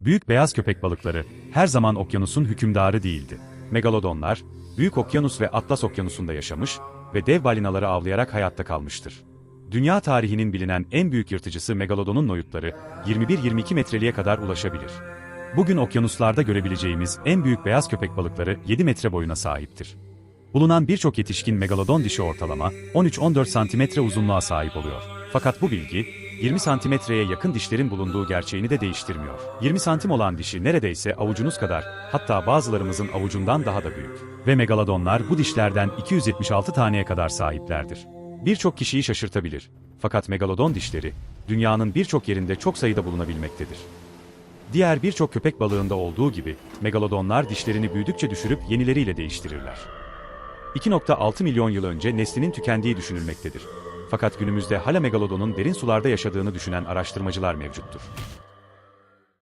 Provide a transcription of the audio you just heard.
Büyük beyaz köpek balıkları her zaman okyanusun hükümdarı değildi. Megalodonlar, Büyük Okyanus ve Atlas Okyanusu'nda yaşamış ve dev balinaları avlayarak hayatta kalmıştır. Dünya tarihinin bilinen en büyük yırtıcısı Megalodon'un noyutları 21-22 metreliğe kadar ulaşabilir. Bugün okyanuslarda görebileceğimiz en büyük beyaz köpek balıkları 7 metre boyuna sahiptir. Bulunan birçok yetişkin megalodon dişi ortalama 13-14 santimetre uzunluğa sahip oluyor. Fakat bu bilgi 20 santimetreye yakın dişlerin bulunduğu gerçeğini de değiştirmiyor. 20 santim olan dişi neredeyse avucunuz kadar, hatta bazılarımızın avucundan daha da büyük. Ve megalodonlar bu dişlerden 276 taneye kadar sahiplerdir. Birçok kişiyi şaşırtabilir. Fakat megalodon dişleri, dünyanın birçok yerinde çok sayıda bulunabilmektedir. Diğer birçok köpek balığında olduğu gibi, megalodonlar dişlerini büyüdükçe düşürüp yenileriyle değiştirirler. 2.6 milyon yıl önce neslinin tükendiği düşünülmektedir. Fakat günümüzde hala megalodonun derin sularda yaşadığını düşünen araştırmacılar mevcuttur.